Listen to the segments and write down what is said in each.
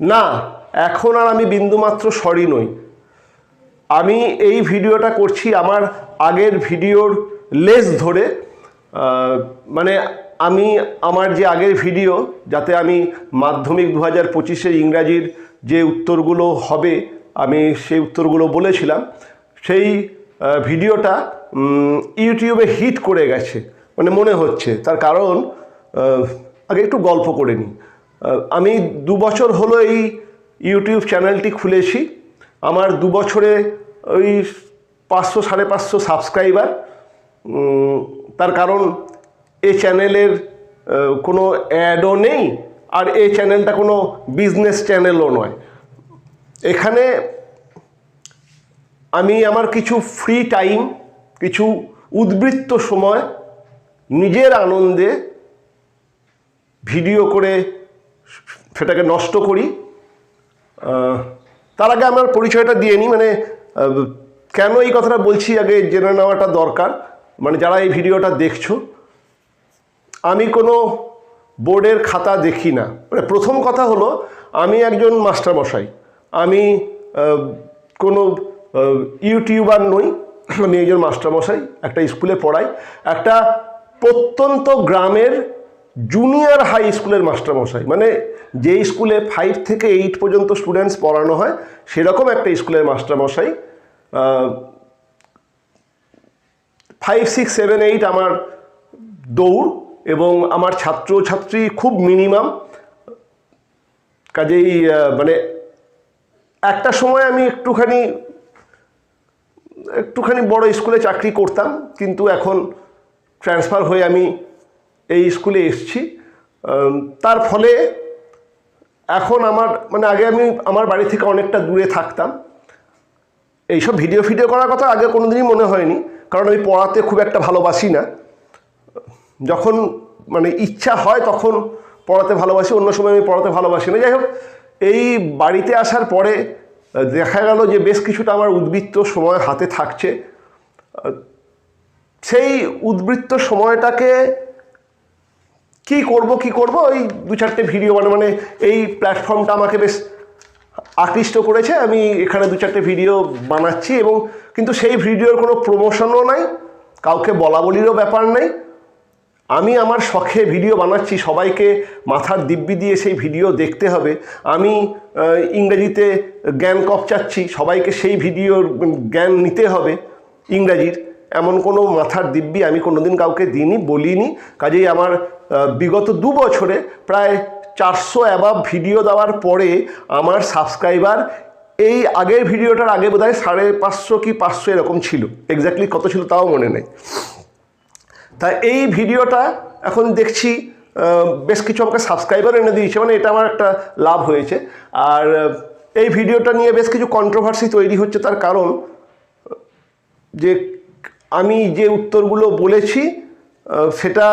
না, এখন আর আমি বিন্দুমাত্র সরি নই। আমি এই ভিডিওটা করছি আমার আগের ভিডিওর লেস ধরে মানে আমি আমার যে আগের ভিডিও, যাতে আমি মাধ্যমিক দু হাজার পঁচিশের ইংরাজির যে উত্তরগুলো হবে, আমি সেই উত্তরগুলো বলেছিলাম, সেই ভিডিওটা ইউটিউবে হিট করে গেছে মানে মনে হচ্ছে। তার কারণ আগে একটু গল্প করে নিই। আমি দু বছর হলো এই ইউটিউব চ্যানেলটি খুলেছি। আমার দু বছরে ওই পাঁচশো, সাড়ে পাঁচশো সাবস্ক্রাইবার। তার কারণ এ চ্যানেলের কোনো অ্যাডও নেই আর এই চ্যানেলটা কোনো বিজনেস চ্যানেলও নয়। এখানে আমি আমার কিছু ফ্রি টাইম, কিছু উদ্বৃত্ত সময়, নিজের আনন্দে ভিডিও করে সেটাকে নষ্ট করি। তার আগে আমার পরিচয়টা দিয়ে নিই মানে কেন এই কথাটা বলছি আগে জেনে নেওয়াটা দরকার। মানে যারা এই ভিডিওটা দেখছ, আমি কোনো বোর্ডের খাতা দেখি না। মানে প্রথম কথা হলো, আমি একজন মাস্টারমশাই। আমি কোনো ইউটিউবার নই। আমি একজন মাস্টারমশাই, একটা স্কুলে পড়াই। একটা প্রত্যন্ত গ্রামের জুনিয়র হাই স্কুলের মাস্টারমশাই মানে যে স্কুলে ফাইভ থেকে এইট পর্যন্ত স্টুডেন্টস পড়ানো হয়, সেরকম একটা স্কুলের মাস্টারমশাই ফাইভ সিক্স সেভেন এইট আমার দৌড় এবং আমার ছাত্র ছাত্রী খুব মিনিমাম কাজেই মানে একটা সময় আমি একটুখানি একটুখানি বড় স্কুলে চাকরি করতাম, কিন্তু এখন ট্রান্সফার হয়ে আমি এই স্কুলে এসেছি। তার ফলে এখন আমার মানে আগে আমি আমার বাড়ি থেকে অনেকটা দূরে থাকতাম। এইসব ভিডিও ফিডিও করার কথা আগে কোনো দিনই মনে হয়নি, কারণ আমি পড়াতে খুব একটা ভালোবাসি না। যখন মানে ইচ্ছা হয় তখন পড়াতে ভালোবাসি, অন্য সময় আমি পড়াতে ভালোবাসি না। যাই হোক, এই বাড়িতে আসার পরে দেখা গেল যে বেশ কিছুটা আমার উদ্বৃত্ত সময় হাতে থাকছে। সেই উদ্বৃত্ত সময়টাকে কি করব কি করব? ওই দু চারটে ভিডিও মানে মানে এই প্ল্যাটফর্মটা আমাকে বেশ আকৃষ্ট করেছে। আমি এখানে দু চারটে ভিডিও বানাচ্ছি এবং কিন্তু সেই ভিডিওর কোনো প্রমোশনও নাই, কাউকে বলা বলিরও ব্যাপার নেই। আমি আমার শখে ভিডিও বানাচ্ছি, সবাইকে মাথার দিব্যি দিয়ে সেই ভিডিও দেখতে হবে। আমি ইংরেজিতে জ্ঞান কপচাচ্ছি, সবাইকে সেই ভিডিওর জ্ঞান নিতে হবে, ইংরাজির। এমন কোনো মাথার দিব্যি আমি কোনোদিন কাউকে দিইনি বলিনি কাজেই আমার বিগত দু বছরে প্রায় চারশো অ্যাবাব ভিডিও দেওয়ার পরে আমার সাবস্ক্রাইবার এই আগের ভিডিওটার আগে বোধহয় সাড়ে পাঁচশো কি পাঁচশো এরকম ছিল। এক্স্যাক্টলি কত ছিল তাও মনে নেই। তা এই ভিডিওটা এখন দেখছি বেশ কিছু আমাকে সাবস্ক্রাইবার এনে দিয়েছে মানে এটা আমার একটা লাভ হয়েছে। আর এই ভিডিওটা নিয়ে বেশ কিছু কন্ট্রোভার্সি তৈরি হচ্ছে, তার কারণ, যে আমি যে উত্তরগুলো বলেছি সেটা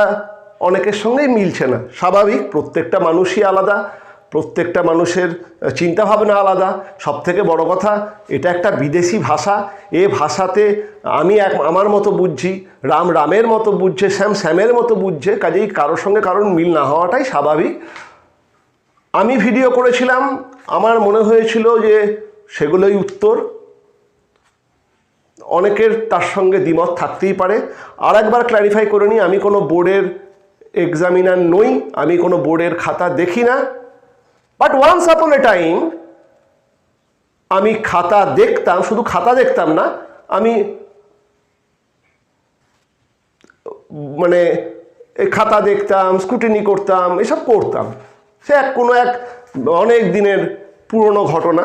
অনেকের সঙ্গেই মিলছে না। স্বাভাবিক, প্রত্যেকটা মানুষই আলাদা, প্রত্যেকটা মানুষের চিন্তাভাবনা আলাদা। সব থেকে বড় কথা, এটা একটা বিদেশি ভাষা। এ ভাষাতে আমি এক, আমার মতো বুঝছি, রাম রামের মতো বুঝছে, শ্যাম শ্যামের মতো বুঝছে, কাজেই কারোর সঙ্গে কারোর মিল না হওয়াটাই স্বাভাবিক। আমি ভিডিও করেছিলাম, আমার মনে হয়েছিল যে সেগুলোই উত্তর। অনেকের তার সঙ্গে দ্বিমত থাকতেই পারে। আর একবার ক্ল্যারিফাই করে নিই, আমি কোনো বোর্ডের এক্সামিনার নই, আমি কোনো বোর্ডের খাতা দেখি না। But once upon A time আমি খাতা দেখতাম, শুধু খাতা দেখতাম না, আমি মানে খাতা দেখতাম স্ক্রুটিনি করতাম, এসব করতাম। সে এক কোনো এক অনেক দিনের পুরনো ঘটনা।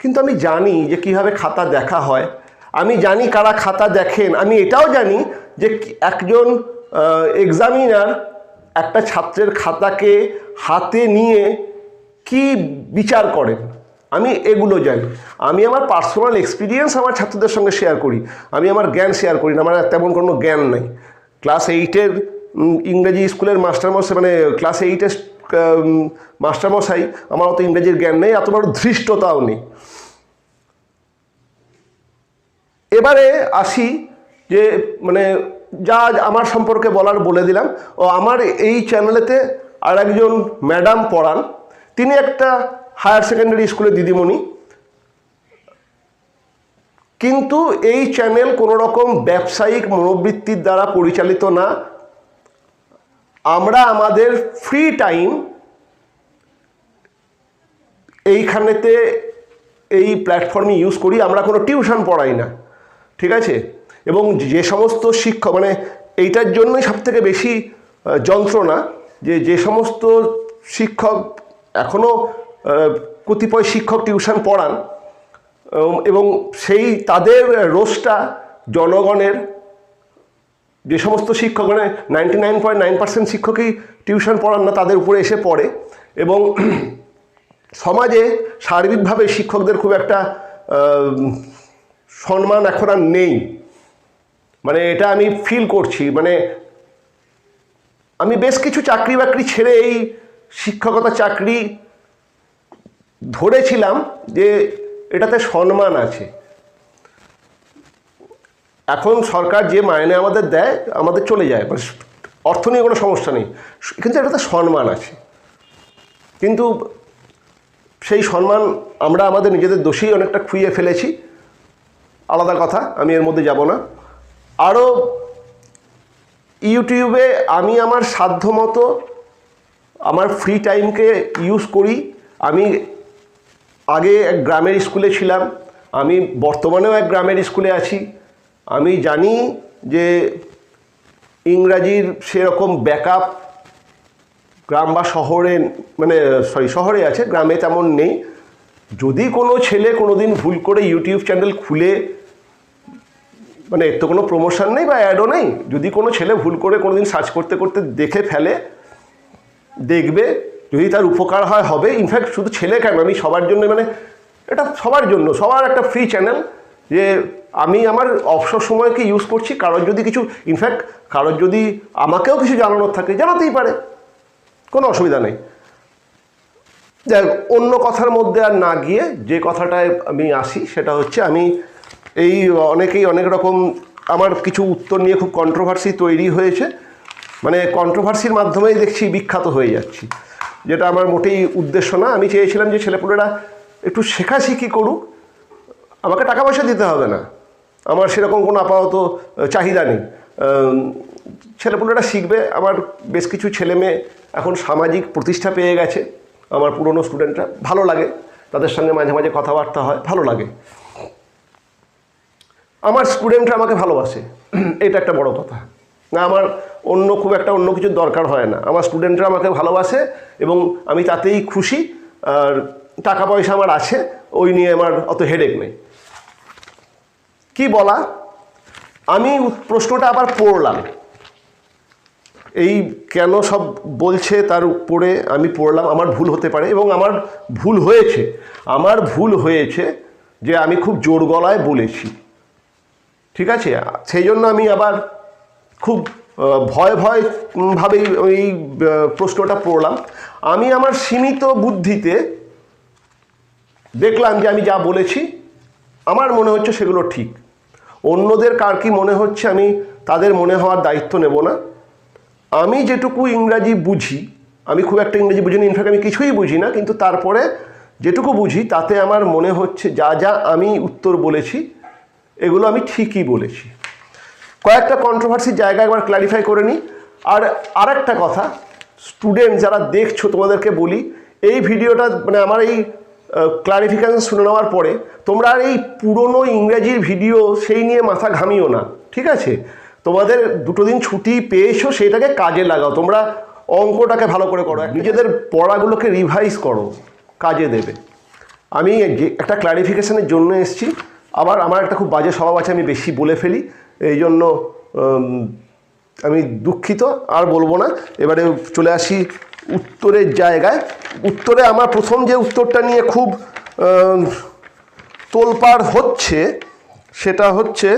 কিন্তু আমি জানি যে কীভাবে খাতা দেখা হয়। আমি জানি কারা খাতা দেখেন। আমি এটাও জানি যে একজন এক্সামিনার একটা ছাত্রের খাতাকে হাতে নিয়ে কি বিচার করেন। আমি এগুলো জানি। আমি আমার পার্সোনাল এক্সপিরিয়েন্স আমার ছাত্রদের সঙ্গে শেয়ার করি। আমি আমার জ্ঞান শেয়ার করি না। আমার তেমন কোনো জ্ঞান নেই। ক্লাস এইটের ইংরেজি স্কুলের মাস্টারমশাই মানে ক্লাস এইটের মাস্টারমশাই আমার অত ইংরেজির জ্ঞান নেই এত বড় ধৃষ্টতাও নেই। এবারে আসি যে মানে যা আমার সম্পর্কে বলার বলে দিলাম। ও, আমার এই চ্যানেলেতে আর একজন ম্যাডাম পড়ান। তিনি একটা হায়ার সেকেন্ডারি স্কুলে দিদিমণি। কিন্তু এই চ্যানেল কোনো রকম ব্যবসায়িক মনোবৃত্তির দ্বারা পরিচালিত না। আমরা আমাদের ফ্রি টাইম এইখানেতে এই প্ল্যাটফর্মে ইউজ করি। আমরা কোনো টিউশন পড়াই না। ঠিক আছে? এবং যে সমস্ত শিক্ষক মানে এইটার জন্যই সবথেকে বেশি যন্ত্রণা যে যে সমস্ত শিক্ষক এখনও কতিপয় শিক্ষক টিউশন পড়ান এবং সেই তাদের রোষটা জনগণের যে সমস্ত শিক্ষক মানে ninety nine point nine percent শিক্ষকই টিউশন পড়ান না, তাদের উপরে এসে পড়ে। এবং সমাজে সার্বিকভাবে শিক্ষকদের খুব একটা সম্মান এখন আর নেই। মানে এটা আমি ফিল করছি মানে আমি বেশ কিছু চাকরি বাকরি ছেড়ে এই শিক্ষকতা চাকরি ধরেছিলাম যে এটাতে সম্মান আছে। এখন সরকার যে মাইনে আমাদের দেয়, আমাদের চলে যায় মানে অর্থ নিয়ে কোনো সমস্যা নেই। কিন্তু এটাতে সম্মান আছে। কিন্তু সেই সম্মান আমরা আমাদের নিজেদের দোষেই অনেকটা খুইয়ে ফেলেছি। আলাদা কথা, আমি এর মধ্যে যাব না। আরও ইউটিউবে আমি আমার সাধ্যমতো আমার ফ্রি টাইমকে ইউজ করি। আমি আগে এক গ্রামের স্কুলে ছিলাম, আমি বর্তমানেও এক গ্রামের স্কুলে আছি। আমি জানি যে ইংরাজির সেরকম ব্যাকআপ গ্রাম বা শহরে মানে সরি শহরে আছে, গ্রামে তেমন নেই। যদি কোনো ছেলে কোনো দিন ভুল করে ইউটিউব চ্যানেল খুলে মানে এর তো কোনো প্রমোশন নেই বা অ্যাডও নেই। যদি কোনো ছেলে ভুল করে কোনো দিন সার্চ করতে করতে দেখে ফেলে, দেখবে, যদি তার উপকার হয়, হবে। ইনফ্যাক্ট শুধু ছেলে কেন? আমি সবার জন্য মানে এটা সবার জন্য, সবার একটা ফ্রি চ্যানেল যে আমি আমার অবসর সময়কে ইউজ করছি। কারোর যদি কিছু ইনফ্যাক্ট কারোর যদি আমাকেও কিছু জানানোর থাকে, জানাতেই পারে। কোনো অসুবিধা নেই। যাই অন্য কথার মধ্যে আর না গিয়ে যে কথাটায় আমি আসি, সেটা হচ্ছে আমি এই অনেকেই অনেক রকম আমার কিছু উত্তর নিয়ে খুব কন্ট্রোভার্সি তৈরি হয়েছে। মানে কন্ট্রোভার্সির মাধ্যমেই দেখছি বিখ্যাত হয়ে যাচ্ছি। যেটা আমার মোটেই উদ্দেশ্য না। আমি চেয়েছিলাম যে ছেলেপুলেরা একটু শেখাশেখি করুক। আমাকে টাকা পয়সা দিতে হবে না। আমার সেরকম কোনো আপাতত চাহিদা নেই। ছেলেপুলেরা শিখবে। আমার বেশ কিছু ছেলে মেয়ে এখন সামাজিক প্রতিষ্ঠা পেয়ে গেছে। আমার পুরনো স্টুডেন্টরা ভালো লাগে। তাদের সঙ্গে মাঝে মাঝে কথাবার্তা হয়। ভালো লাগে। আমার স্টুডেন্টরা আমাকে ভালোবাসে। এটা একটা বড় কথা। না, আমার অন্য খুব একটা অন্য কিছুর দরকার হয় না। আমার স্টুডেন্টরা আমাকে ভালোবাসে এবং আমি তাতেই খুশি। আর টাকা পয়সা আমার আছে, ওই নিয়ে আমার অত হেডেক নেই। কি বলা? আমি প্রশ্নটা আবার পড়লাম। এই কেন সব বলছে তার উপরে আমি পড়লাম, আমার ভুল হতে পারে এবং আমার ভুল হয়েছে। আমার ভুল হয়েছে যে আমি খুব জোর গলায় বলেছি। ঠিক আছে? সেই জন্য আমি আবার খুব ভয় ভয় উম, ভাবেই এই প্রশ্নটা পড়লাম। আমি আমার সীমিত বুদ্ধিতে দেখলাম যে আমি যা বলেছি আমার মনে হচ্ছে সেগুলো ঠিক। অন্যদের কার কি মনে হচ্ছে আমি তাদের মনে হওয়ার দায়িত্ব নেব না। আমি যেটুকু ইংরাজি বুঝি আমি খুব একটা ইংরেজি বুঝি না ইনফ্যাক্ট আমি কিছুই বুঝি না কিন্তু তারপরে যেটুকু বুঝি তাতে আমার মনে হচ্ছে যা যা আমি উত্তর বলেছি এগুলো আমি ঠিকই বলেছি। কয়েকটা কন্ট্রোভার্সির জায়গা একবার ক্ল্যারিফাই করে নিই। আর আরেকটা কথা স্টুডেন্ট যারা দেখছ তোমাদেরকে বলি, এই ভিডিওটা মানে আমার এই ক্লারিফিকেশন শুনে নেওয়ার পরে তোমরা আর এই পুরনো ইংরেজির ভিডিও সেই নিয়ে মাথা ঘামিও না, ঠিক আছে? তোমাদের দুটো দিন ছুটি পেয়েছ সেটাকে কাজে লাগাও। তোমরা অঙ্কটাকে ভালো করে করো, নিজেদের পড়াগুলোকে রিভাইজ করো, কাজে দেবে। আমি একটা ক্লারিফিকেশনের জন্য এসেছি। আবার আমার একটা খুব বাজে স্বভাব আছে, আমি বেশি বলে ফেলি। এই জন্য আমি দুঃখিত, আর বলব না। এবারে চলে আসি উত্তরের জায়গায়। উত্তরে আমার প্রথম যে উত্তরটা নিয়ে খুব তোলপাড় হচ্ছে, সেটা হচ্ছে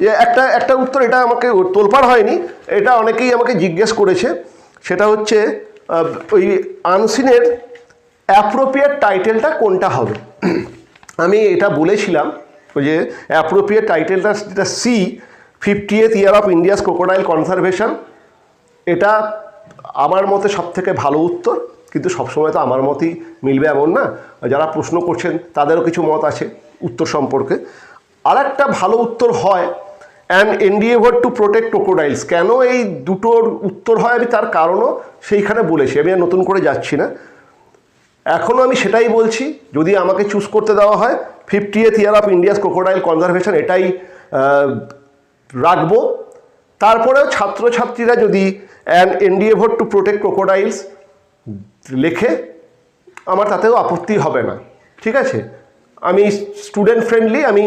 যে একটা একটা উত্তর এটা আমাকে তোলপাড় হয়নি, এটা অনেকেই আমাকে জিজ্ঞেস করেছে। সেটা হচ্ছে ওই আনসিনের অ্যাপ্রোপ্রিয়েট টাইটেলটা কোনটা হবে? আমি এটা বলেছিলাম ওই যে অ্যাপ্রোপ্রিয়েট টাইটেলটা যেটা C fiftieth year of India's crocodile conservation এটা আমার মতে সবথেকে ভালো উত্তর। কিন্তু সবসময় তো আমার মতই মিলবে এমন না। যারা প্রশ্ন করছেন, তাদেরও কিছু মত আছে উত্তর সম্পর্কে। আর একটা ভালো উত্তর হয় and endeavour to protect crocodiles কেন এই দুটোর উত্তর হয়? আমি তার কারণও সেইখানে বলেছি। আমি আর নতুন করে যাচ্ছি না। এখনও আমি সেটাই বলছি। যদি আমাকে চুজ করতে দেওয়া হয় fiftieth year of India's crocodile conservation এটাই রাখব। তারপরেও ছাত্রছাত্রীরা যদি an endeavour to protect crocodiles লেখে, আমার তাতেও আপত্তি হবে না। ঠিক আছে? আমি স্টুডেন্ট ফ্রেন্ডলি আমি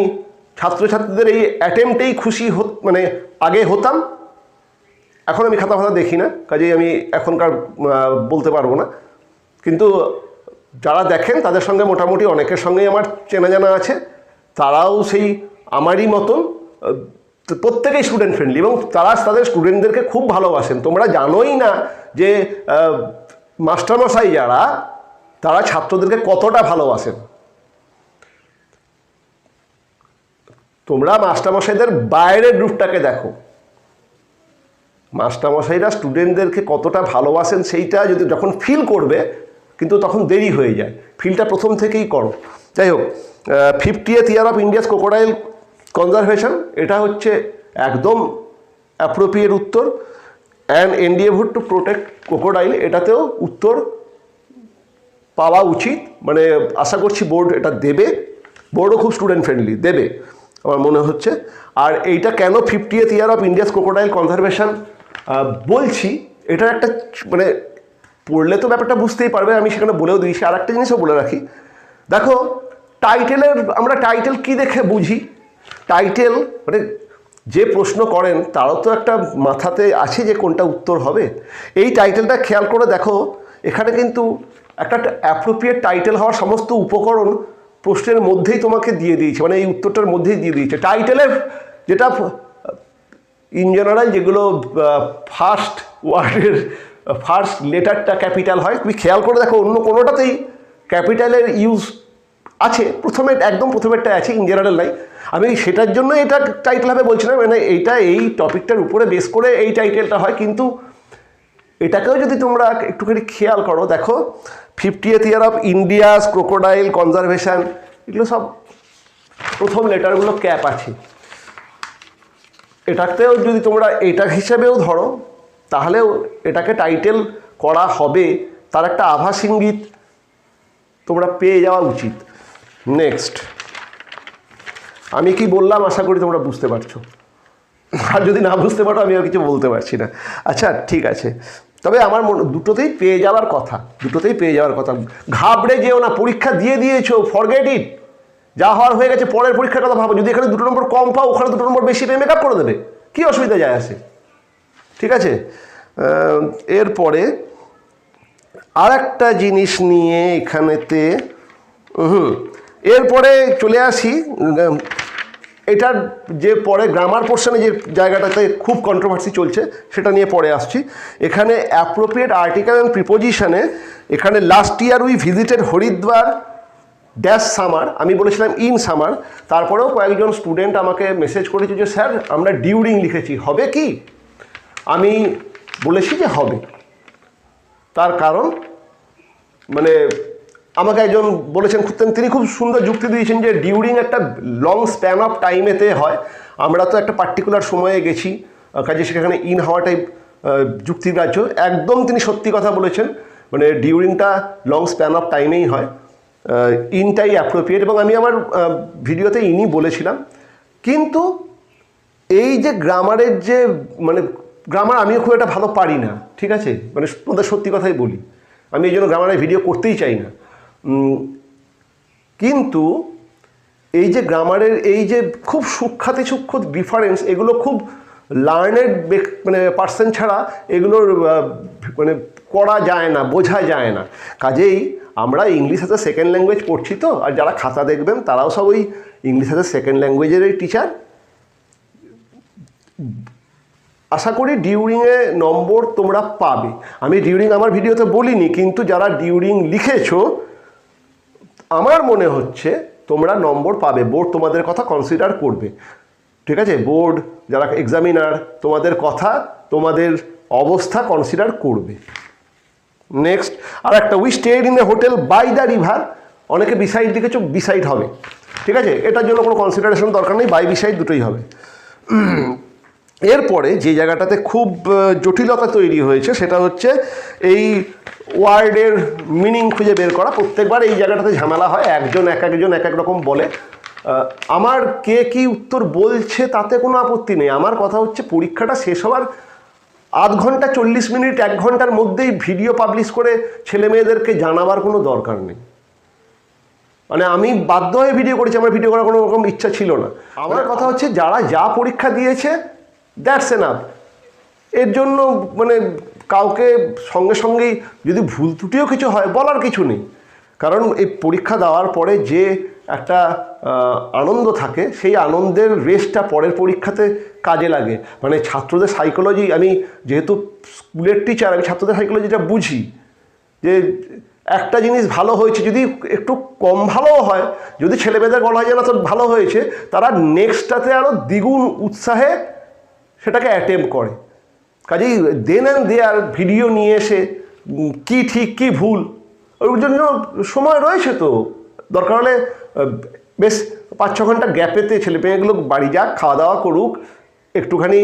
ছাত্রছাত্রীদের এই অ্যাটেম্পটেই খুশি মানে আগে হতাম। এখন আমি খাতা ফাতা দেখি না, কাজেই আমি এখনকার বলতে পারব না। কিন্তু যারা দেখেন তাদের সঙ্গে মোটামুটি অনেকের সঙ্গেই আমার চেনা জানা আছে। তারাও সেই আমারই মতন প্রত্যেকেই স্টুডেন্ট ফ্রেন্ডলি এবং তারা তাদের স্টুডেন্টদেরকে খুব ভালোবাসেন। তোমরা জানোই না যে মাস্টারমশাই যারা, তারা ছাত্রদেরকে কতটা ভালোবাসেন। তোমরা মাস্টারমশাইদের বাইরের রূপটাকে দেখো। মাস্টারমশাইরা স্টুডেন্টদেরকে কতটা ভালোবাসেন, সেইটা যদি যখন ফিল করবে কিন্তু তখন দেরি হয়ে যায়। ফিলটা প্রথম থেকেই করো। যাই হোক fiftieth year of India's crocodile conservation এটা হচ্ছে একদম অ্যাপ্রোপ্রিয়েট উত্তর। And endeavoured to protect crocodile এটাতেও উত্তর পাওয়া উচিত। মানে আশা করছি বোর্ড এটা দেবে। বোর্ডও খুব স্টুডেন্ট ফ্রেন্ডলি দেবে, আমার মনে হচ্ছে। আর এইটা কেন fiftieth year of India's crocodile conservation বলছি, এটার একটা মানে পড়লে তো ব্যাপারটা বুঝতেই পারবে, আমি সেখানে বলেও দিয়েছি আর একটা জিনিসও বলে রাখি। দেখো টাইটেলের আমরা টাইটেল কি দেখে বুঝি? টাইটেল মানে যে প্রশ্ন করেন, তারও তো একটা মাথাতে আছে যে কোনটা উত্তর হবে। এই টাইটেলটা খেয়াল করে দেখো, এখানে কিন্তু একটা অ্যাপ্রোপ্রিয়েট টাইটেল হওয়ার সমস্ত উপকরণ প্রশ্নের মধ্যেই তোমাকে দিয়ে দিয়েছে মানে এই উত্তরটার মধ্যেই দিয়ে দিয়েছে। টাইটেলের যেটা ইন জেনারেল যেগুলো ফার্স্ট ওয়ার্ডের ফার্স্ট লেটারটা ক্যাপিটাল হয়। তুমি খেয়াল করে দেখো, অন্য কোনোটাতেই ক্যাপিটালের ইউজ আছে। প্রথমে, একদম প্রথমেরটা আছে ইন জেনারেল নাই আমি সেটার জন্য এটা টাইটেল হবে বলছি না মানে এইটা এই টপিকটার উপরে বেস করে এই টাইটেলটা হয়। কিন্তু এটাকেও যদি তোমরা একটুখানি খেয়াল করো, দেখো fiftieth year of India's crocodile conservation এগুলো সব প্রথম লেটারগুলো ক্যাপ আছে। এটাতেও যদি তোমরা, এটা হিসেবেও ধরো তাহলেও এটাকে টাইটেল করা হবে, তার একটা আভাস ইঙ্গিত তোমরা পেয়ে যাওয়া উচিত। নেক্সট আমি কি বললাম আশা করি তোমরা বুঝতে পারছ। আর যদি না বুঝতে পারো, আমি আর কিছু বলতে পারছি না। আচ্ছা ঠিক আছে। তবে আমার মনে, দুটোতেই পেয়ে যাওয়ার কথা, দুটোতেই পেয়ে যাওয়ার কথা। ঘাবড়ে যেও না, পরীক্ষা দিয়ে দিয়েছ ফরগেট ইট যা হওয়ার হয়ে গেছে, পরের পরীক্ষার কথা ভাবো। যদি এখানে দুটো নম্বর কম পাও, ওখানে দুটো নম্বর বেশি পেয়ে মেকআপ করে দেবে। কী অসুবিধা যায় আসে ঠিক আছে? এরপরে আর একটা জিনিস নিয়ে এখানেতে হুম এরপরে চলে আসি এটার যে পরে গ্রামার পোর্শনে যে জায়গাটাতে খুব কন্ট্রোভার্সি চলছে, সেটা নিয়ে পরে আসছি। এখানে অ্যাপ্রোপ্রিয়েট আর্টিকেল অ্যান্ড প্রিপোজিশনে এখানে last year we visited Haridwar dash summer আমি বলেছিলাম ইন সামার তারপরেও কয়েকজন স্টুডেন্ট আমাকে মেসেজ করেছে যে স্যার আমরা ডিউরিং লিখেছি, হবে কি? আমি বলেছি যে হবে। তার কারণ মানে আমাকে একজন বলেছেন, খুব- তিনি খুব সুন্দর যুক্তি দিয়েছেন যে ডিউরিং একটা লং স্প্যান অফ টাইমেতে হয়। আমরা তো একটা পার্টিকুলার সময়ে গেছি কাজে সেখানে ইন হওয়াটাই যুক্তিগ্রাহ্য। একদম তিনি সত্যি কথা বলেছেন মানে ডিউরিংটা লং স্প্যান অফ টাইমেই হয় ইনটাই অ্যাপ্রোপ্রিয়েট এবং আমি আমার ভিডিওতে ইনই বলেছিলাম, কিন্তু এই যে গ্রামারের যে মানে গ্রামার আমিও খুব একটা ভালো পারি না, ঠিক আছে? মানে তোমাদের সত্যি কথাই বলি। আমি এই জন্য গ্রামারের ভিডিও করতেই চাই না। কিন্তু এই যে গ্রামারের এই যে খুব সূক্ষাতি সূক্ষ্ম ডিফারেন্স এগুলো খুব লার্নেড মানে পার্সন ছাড়া এগুলোর মানে করা যায় না, বোঝা যায় না। কাজেই আমরা ইংলিশ এ সেকেন্ড ল্যাঙ্গুয়েজ পড়ছি তো, আর যারা খাতা দেখবেন তারাও সব ওই ইংলিশ এ সেকেন্ড ল্যাঙ্গুয়েজেরই টিচার আশা করি ডিউরিংয়ে নম্বর তোমরা পাবে। আমি ডিউরিং আমার ভিডিওতে বলিনি, কিন্তু যারা ডিউরিং লিখেছো, আমার মনে হচ্ছে তোমরা নম্বর পাবে বোর্ড তোমাদের কথা কনসিডার করবে। ঠিক আছে? বোর্ড যারা এক্সামিনার তোমাদের কথা, তোমাদের অবস্থা কনসিডার করবে। নেক্সট আর একটা we stayed in a hotel by the river অনেকে বিসাইড লিখেছো বিসাইড হবে। ঠিক আছে? এটার জন্য কোনো কনসিডারেশন দরকার নেই বাই বিসাইড দুটোই হবে। এরপরে যে জায়গাটাতে খুব জটিলতা তৈরি হয়েছে সেটা হচ্ছে এই ওয়ার্ডের মিনিং খুঁজে বের করা। প্রত্যেকবার এই জায়গাটাতে ঝামেলা হয় একজন এক একজন এক এক রকম বলে। আমার কে কি উত্তর বলছে তাতে কোনো আপত্তি নেই। আমার কথা হচ্ছে পরীক্ষাটা শেষ হওয়ার আধ ঘণ্টা চল্লিশ মিনিট এক ঘণ্টার মধ্যেই ভিডিও পাবলিশ করে ছেলে মেয়েদেরকে জানাবার কোনো দরকার নেই। মানে আমি বাধ্য হয়ে ভিডিও করেছি আমার ভিডিও করার কোনো রকম ইচ্ছা ছিল না। আমার কথা হচ্ছে যারা যা পরীক্ষা দিয়েছে দ্যাটস এনাফ। এর জন্য মানে কাউকে সঙ্গে সঙ্গেই যদি ভুল ত্রুটিও কিছু হয়, বলার কিছু নেই। কারণ এই পরীক্ষা দেওয়ার পরে যে একটা আনন্দ থাকে, সেই আনন্দের রেসটা পরের পরীক্ষাতে কাজে লাগে। মানে ছাত্রদের সাইকোলজি আমি যেহেতু স্কুলের টিচার আমি ছাত্রদের সাইকোলজিটা বুঝি যে একটা জিনিস ভালো হয়েছে, যদি একটু কম ভালোও হয়, যদি ছেলেমেয়েদের বলা হয় যে না, তোর ভালো হয়েছে, তারা নেক্সটটাতে আরও দ্বিগুণ উৎসাহে সেটাকে অ্যাটেম্প করে। কাজেই দেন অ্যান্ড দেয়ার ভিডিও নিয়ে এসে কি ঠিক, কি ভুল, ওর জন্য সময় রয়েছে তো। দরকার হলে বেশ পাঁচ ছ ঘণ্টা গ্যাপেতে ছেলে মেয়েগুলো বাড়ি যাক, খাওয়া দাওয়া করুক, একটুখানি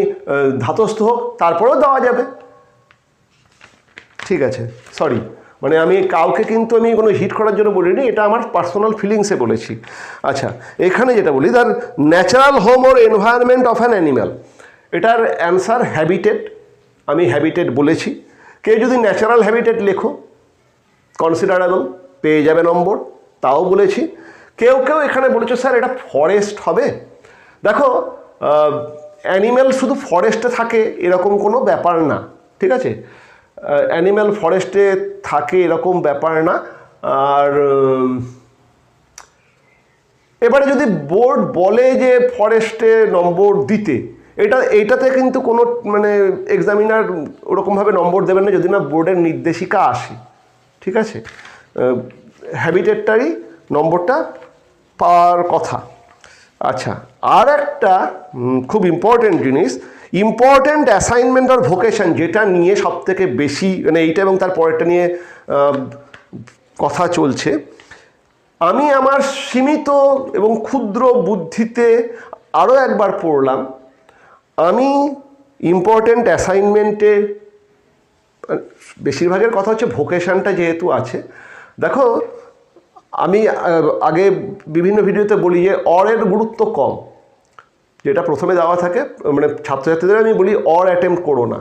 ধাতস্থ হোক, তারপরেও দেওয়া যাবে। ঠিক আছে সরি মানে আমি কাউকে কিন্তু আমি কোনো হিট করার জন্য বলিনি, এটা আমার পার্সোনাল ফিলিংসে বলেছি। আচ্ছা এখানে যেটা বলি তার natural home or environment of an animal এটার অ্যান্সার হ্যাবিটেট আমি হ্যাবিটেট বলেছি। কেউ যদি ন্যাচারাল হ্যাবিটেট লেখো কনসিডারেবল পেয়ে যাবে নম্বর, তাও বলেছি। কেউ কেউ এখানে বলেছে, স্যার, এটা ফরেস্ট হবে? দেখো অ্যানিম্যাল শুধু ফরেস্টে থাকে, এরকম কোনো ব্যাপার না, ঠিক আছে? অ্যানিম্যাল ফরেস্টে থাকে, এরকম ব্যাপার না। আর এবারে যদি বোর্ড বলে যে ফরেস্টে নম্বর দিতে এটা, এইটাতে কিন্তু কোনো মানে এক্সামিনার ওরকমভাবে নম্বর দেবেন না যদি না বোর্ডের নির্দেশিকা আসে। ঠিক আছে? হ্যাবিটেটটারই নম্বরটা পাওয়ার কথা। আচ্ছা আর একটা খুব ইম্পর্টেন্ট জিনিস ইম্পর্টেন্ট অ্যাসাইনমেন্ট আর ভোকেশন যেটা নিয়ে সব থেকে বেশি মানে এইটা এবং তার পরেরটা নিয়ে কথা চলছে, আমি আমার সীমিত এবং ক্ষুদ্র বুদ্ধিতে আরও একবার পড়লাম আমি ইম্পর্ট্যান্ট অ্যাসাইনমেন্টে বেশিরভাগের কথা হচ্ছে ভোকেশানটা যেহেতু আছে। দেখো, আমি আগে বিভিন্ন ভিডিওতে বলি যে অরের গুরুত্ব কম। যেটা প্রথমে দেওয়া থাকে মানে ছাত্রছাত্রীদের আমি বলি অর অ্যাটেম্প করো না।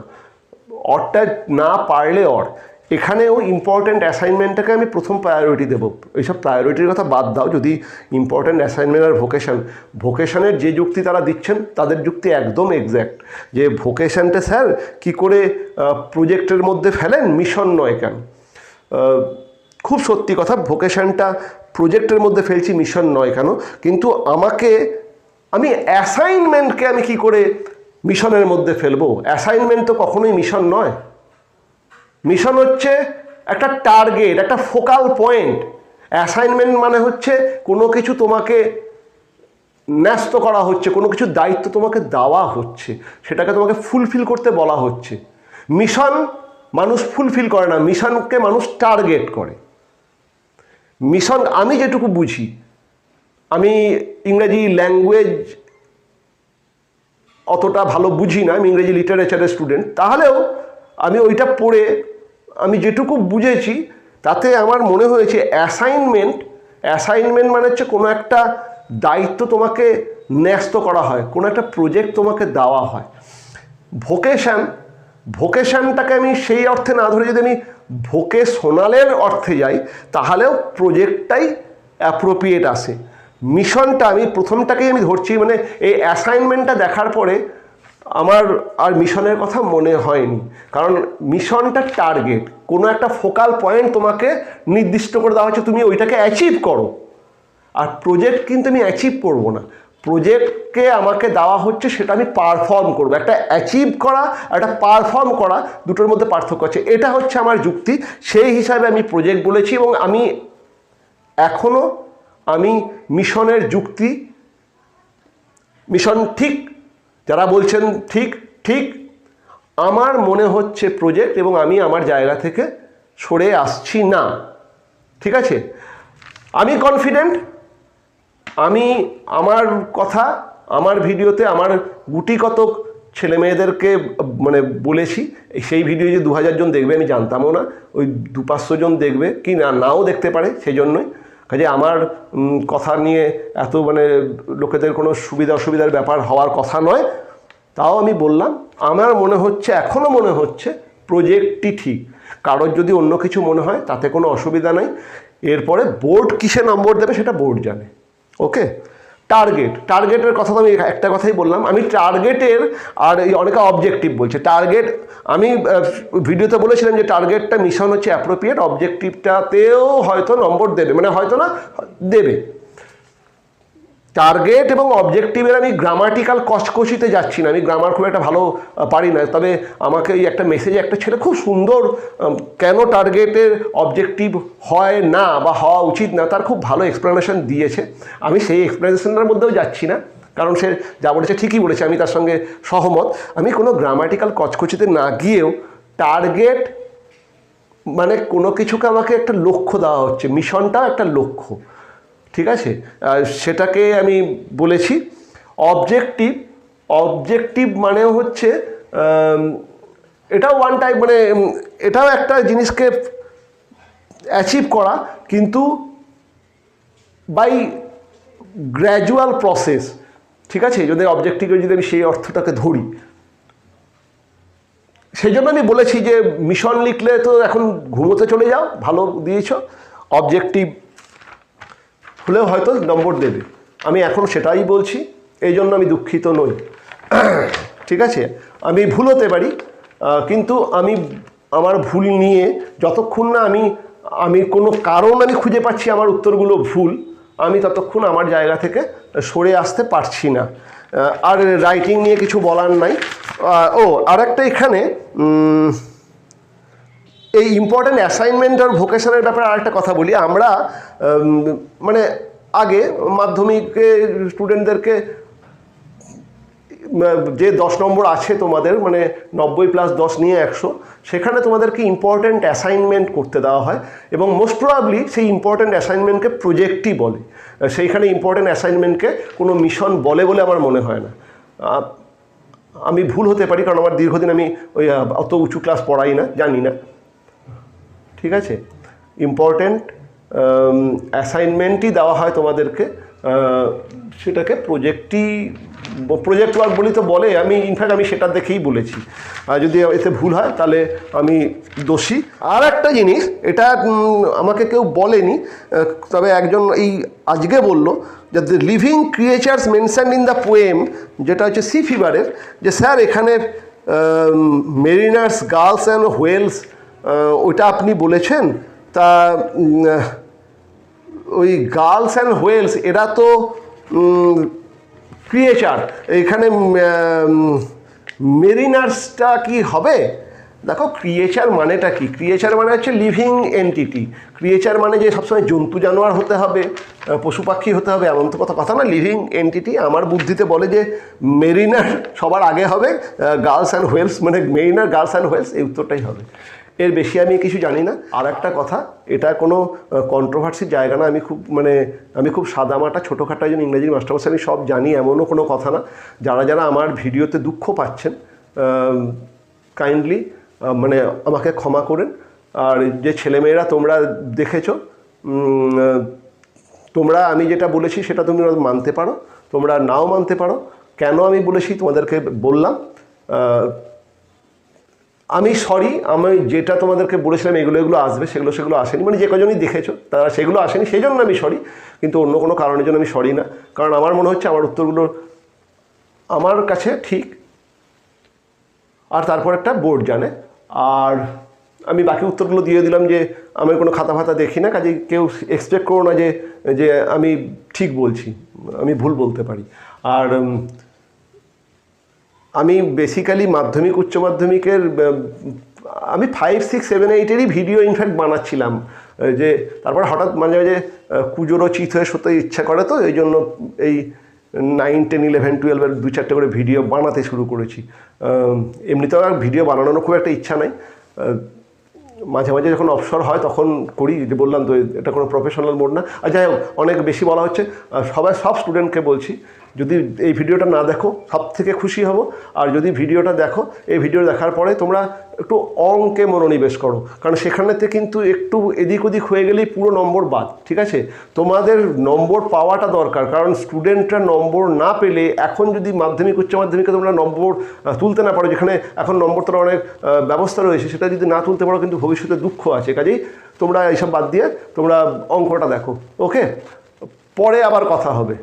অরটা না পারলে অর এখানেও ইম্পর্ট্যান্ট অ্যাসাইনমেন্টটাকে আমি প্রথম প্রায়োরিটি দেবো। এইসব প্রায়োরিটির কথা বাদ দাও, যদি ইম্পর্ট্যান্ট অ্যাসাইনমেন্ট আর ভোকেশান ভোকেশানের যে যুক্তি তারা দিচ্ছেন, তাদের যুক্তি একদম এক্স্যাক্ট যে ভোকেশানটা স্যার, কি করে প্রজেক্টের মধ্যে ফেলেন মিশন নয় কেন? খুব সত্যি কথা ভোকেশানটা প্রজেক্টের মধ্যে ফেলছি মিশন নয় কেন? কিন্তু আমাকে, আমি অ্যাসাইনমেন্টকে আমি কি করে মিশনের মধ্যে ফেলব? অ্যাসাইনমেন্ট তো কখনোই মিশন নয়। মিশন হচ্ছে একটা টার্গেট একটা ফোকাল পয়েন্ট অ্যাসাইনমেন্ট মানে হচ্ছে কোনো কিছু তোমাকে ন্যস্ত করা হচ্ছে, কোনো কিছু দায়িত্ব তোমাকে দেওয়া হচ্ছে, সেটাকে তোমাকে ফুলফিল করতে বলা হচ্ছে। মিশন মানুষ ফুলফিল করে না মিশনকে মানুষ টার্গেট করে। মিশন আমি যেটুকু বুঝি, আমি ইংরেজি ল্যাঙ্গুয়েজ অতটা ভালো বুঝি না, আমি ইংরেজি লিটারেচারের স্টুডেন্ট তাহলেও আমি ওইটা পড়ে আমি যেটুকু বুঝেছি, তাতে আমার মনে হয়েছে অ্যাসাইনমেন্ট অ্যাসাইনমেন্ট মানে হচ্ছে কোনো একটা দায়িত্ব তোমাকে ন্যস্ত করা হয়, কোনো একটা প্রজেক্ট তোমাকে দেওয়া হয়। ভোকেশান ভোকেশানটাকে আমি সেই অর্থে না ধরে যদি আমি ভোকেশনালের অর্থে যাই, তাহলেও প্রজেক্টটাই অ্যাপ্রোপ্রিয়েট আসে। মিশনটা আমি প্রথমটাকেই আমি ধরছি মানে এই অ্যাসাইনমেন্টটা দেখার পরে আমার আর মিশনের কথা মনে হয়নি। কারণ মিশনটা টার্গেট কোনো একটা ফোকাল পয়েন্ট তোমাকে নির্দিষ্ট করে দেওয়া হচ্ছে তুমি ওইটাকে অ্যাচিভ করো। আর প্রজেক্ট কিন্তু আমি অ্যাচিভ করব না। প্রজেক্টকে আমাকে দেওয়া হচ্ছে, সেটা আমি পারফর্ম করব। একটা অ্যাচিভ করা, একটা পারফর্ম করা, দুটোর মধ্যে পার্থক্য আছে। এটা হচ্ছে আমার যুক্তি। সেই হিসাবে আমি প্রজেক্ট বলেছি এবং আমি এখনও আমি মিশনের যুক্তি, মিশন ঠিক যারা বলছেন, ঠিক ঠিক, আমার মনে হচ্ছে প্রজেক্ট এবং আমি আমার জায়গা থেকে সরে আসছি না। ঠিক আছে? আমি কনফিডেন্ট আমি আমার কথা, আমার ভিডিওতে আমার গুটি কতক ছেলে মেয়েদেরকে মানে বলেছি, সেই ভিডিও যে দু হাজার জন দেখবে আমি জানতামও না, ওই দু পাঁচশো জন দেখবে কি না, নাও দেখতে পারে সেই জন্যই কাজে আমার কথা নিয়ে এত মানে লোকেদের কোনো সুবিধা অসুবিধার ব্যাপার হওয়ার কথা নয়। তাও আমি বললাম, আমার মনে হচ্ছে এখনও মনে হচ্ছে প্রজেক্টটি ঠিক। কারোর যদি অন্য কিছু মনে হয়, তাতে কোনো অসুবিধা নাই। এরপরে বোর্ড কিসে নম্বর দেবে সেটা বোর্ড জানে। ওকে টার্গেট টার্গেটের কথা তো আমি একটা কথাই বললাম। আমি টার্গেটের আর এই অনেকে অবজেক্টিভ বলছে। টার্গেট আমি ভিডিওতে বলেছিলাম যে টার্গেটটা মিশন হচ্ছে অ্যাপ্রোপ্রিয়েট অবজেক্টিভটাতেও হয়তো নম্বর দেবে। মানে হয়তো না, দেবে। টার্গেট এবং অবজেক্টিভের আমি গ্রামাটিক্যাল কষকষিতে যাচ্ছি না। আমি গ্রামার খুব একটা ভালো পারি না। তবে আমাকে এই একটা মেসেজে একটা ছেলে খুব সুন্দর কেন টার্গেটের অবজেক্টিভ হয় না বা হওয়া উচিত না, তার খুব ভালো এক্সপ্লেনেশন দিয়েছে। আমি সেই এক্সপ্লেনেশনের মধ্যেও যাচ্ছি না, কারণ সে যা বলেছে ঠিকই বলেছে, আমি তার সঙ্গে সহমত। আমি কোনো গ্রামাটিক্যাল কচকচিতে না গিয়েও টার্গেট মানে কোনো কিছুকে আমাকে একটা লক্ষ্য দেওয়া হচ্ছে মিশনটাও একটা লক্ষ্য। ঠিক আছে? সেটাকে আমি বলেছি অবজেক্টিভ অবজেক্টিভ মানে হচ্ছে এটাও ওয়ান টাইপ মানে এটাও একটা জিনিসকে অ্যাচিভ করা, কিন্তু বাই গ্র্যাজুয়াল প্রসেস ঠিক আছে? যদি অবজেক্টিভে যদি আমি সেই অর্থটাকে ধরি। সেই জন্য আমি বলেছি যে মিশন লিখলে তো এখন ঘুমোতে চলে যাও, ভালো দিয়েছ। অবজেক্টিভ হলেও হয়তো নম্বর দেবে। আমি এখন সেটাই বলছি, এই জন্য আমি দুঃখিত নই। ঠিক আছে? আমি ভুল হতে পারি কিন্তু আমি আমার ভুল নিয়ে যতক্ষণ না আমি আমি কোনো কারণ আমি খুঁজে পাচ্ছি আমার উত্তরগুলো ভুল, আমি ততক্ষণ আমার জায়গা থেকে সরে আসতে পারছি না। আর রাইটিং নিয়ে কিছু বলার নাই। ও আর একটা এখানে এই ইম্পর্ট্যান্ট অ্যাসাইনমেন্ট আর ভোকেশনের ব্যাপারে আরেকটা কথা বলি। আমরা মানে আগে মাধ্যমিকে স্টুডেন্টদেরকে যে দশ নম্বর আছে তোমাদের মানে নব্বই প্লাস দশ নিয়ে একশো, সেখানে তোমাদেরকে ইম্পর্ট্যান্ট অ্যাসাইনমেন্ট করতে দেওয়া হয় এবং মোস্ট প্রবাবলি সেই ইম্পর্ট্যান্ট অ্যাসাইনমেন্টকে প্রজেক্টই বলে। সেইখানে ইম্পর্ট্যান্ট অ্যাসাইনমেন্টকে কোনো মিশন বলে বলে আমার মনে হয় না। আমি ভুল হতে পারি কারণ আমার দীর্ঘদিন আমি ওই অত উঁচু ক্লাস পড়াই না, জানি না। ঠিক আছে? ইম্পর্ট্যান্ট অ্যাসাইনমেন্টই দেওয়া হয় তোমাদেরকে। সেটাকে প্রজেক্টই প্রজেক্ট ওয়ার্ক বলি তো বলে, আমি ইনফ্যাক্ট আমি সেটা দেখেই বলেছি। আর যদি এতে ভুল হয়, তাহলে আমি দোষী। আর একটা জিনিস, এটা আমাকে কেউ বলেনি তবে একজন এই আজকে বলল যে living creatures mention in the poem যেটা হচ্ছে সি ফিভারের যে স্যার এখানে মেরিনার্স গার্লস অ্যান্ড হোয়েলস ওইটা আপনি বলেছেন, তা ওই গার্লস অ্যান্ড হোয়েলস এরা তো ক্রিয়েচার এখানে মেরিনার্সটা কি হবে? দেখো ক্রিয়েচার মানেটা কি? ক্রিয়েচার মানে হচ্ছে লিভিং এন্টিটি ক্রিয়েচার মানে যে সবসময় জন্তু জানোয়ার হতে হবে পশু পাখি হতে হবে, এমন তো কথা কথা না লিভিং এন্টিটি আমার বুদ্ধিতে বলে যে মেরিনার সবার আগে হবে গার্লস অ্যান্ড হোয়েলস মানে মেরিনার গার্লস অ্যান্ড হোয়েলস এই উত্তরটাই হবে। এর বেশি আমি কিছু জানি না। আর একটা কথা এটা কোনো কন্ট্রোভার্সির জায়গা না। আমি খুব মানে আমি খুব সাদামাটা, ছোটোখাটো একজন ইংরেজি মাস্টারমাস্টার আমি সব জানি, এমনও কোনো কথা না। যারা যারা আমার ভিডিওতে দুঃখ পাচ্ছেন কাইন্ডলি মানে আমাকে ক্ষমা করেন। আর যে ছেলেমেয়েরা তোমরা দেখেছ তোমরা, আমি যেটা বলেছি, সেটা তুমি মানতে পারো, তোমরা নাও মানতে পারো। কেন আমি বলেছি, তোমাদেরকে বললাম আমি সরি আমি যেটা তোমাদেরকে বলেছিলাম, এগুলো এগুলো আসবে, সেগুলো সেগুলো আসেনি। মানে যে কজনই দেখেছ, তারা সেগুলো আসেনি সেই জন্য আমি সরি কিন্তু অন্য কোনো কারণের জন্য আমি সরি না। কারণ আমার মনে হচ্ছে আমার উত্তরগুলো আমার কাছে ঠিক। আর তারপর একটা বোর্ড জানে। আর আমি বাকি উত্তরগুলো দিয়ে দিলাম যে, আমি কোনো খাতা ফাতা দেখি না কাজে কেউ এক্সপেক্ট করো না যে যে আমি ঠিক বলছি, আমি ভুল বলতে পারি। আর আমি বেসিক্যালি মাধ্যমিক উচ্চ মাধ্যমিকের আমি ফাইভ সিক্স সেভেন এইটেরই ভিডিও ইনফ্যাক্ট বানাচ্ছিলাম। যে তারপর হঠাৎ মাঝে মাঝে আহ, কুজোরও চিত হয়ে সত্যি ইচ্ছা করে তো এই জন্য এই নাইন টেন ইলেভেন টুয়েলভের দু চারটে করে ভিডিও বানাতে শুরু করেছি। এমনিতেও আর ভিডিও বানানোর খুব একটা ইচ্ছা নাই। মাঝে মাঝে যখন অবসর হয় তখন করি যে বললাম তো এটা কোনো প্রফেশনাল মোড না। আর যাই হোক অনেক বেশি বলা হচ্ছে। সবাই সব স্টুডেন্টকে বলছি যদি এই ভিডিওটা না দেখো সব থেকে খুশি হব। আর যদি ভিডিওটা দেখো, এই ভিডিও দেখার পরে তোমরা একটু অঙ্কে মনোনিবেশ করো। কারণ সেখানেতে কিন্তু একটু এদিক ওদিক হয়ে গেলেই পুরো নম্বর বাদ, ঠিক আছে? তোমাদের নম্বর পাওয়াটা দরকার, কারণ স্টুডেন্টরা নম্বর না পেলে এখন যদি মাধ্যমিক, উচ্চ মাধ্যমিকে তোমরা নম্বর তুলতে না পারো, যেখানে এখন নম্বর তোলা অনেক ব্যবস্থা রয়েছে, সেটা যদি না তুলতে পারো, কিন্তু ভবিষ্যতে দুঃখ আছে। কাজেই তোমরা এইসব বাদ দিয়ে তোমরা অঙ্কটা দেখো, ওকে? পরে আবার কথা হবে।